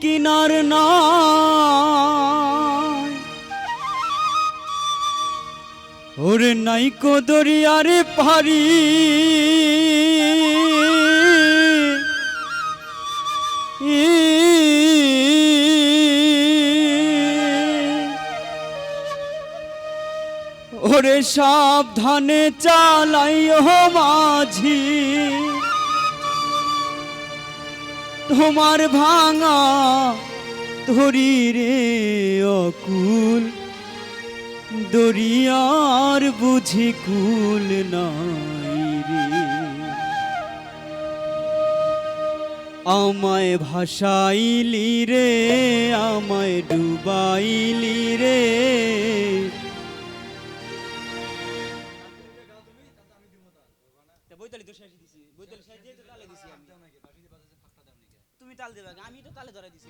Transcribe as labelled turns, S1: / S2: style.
S1: কিনার নাই। ওরে নাইকো দরিয়ারে পারি ওরে সাবধানে চালাইও মাঝি। তোমার ভাঙা ধরি রে অকুল, দরিয়ার বুঝি কুল নাই রে। আমায় ভাসাইলি রে, আমায় ডুবাইলি রে। শেষ দিছি শেষ দিয়ে তো তালে দিছি আমি তুমি তাল দেবে আমি তো তালে ধরে দিছি।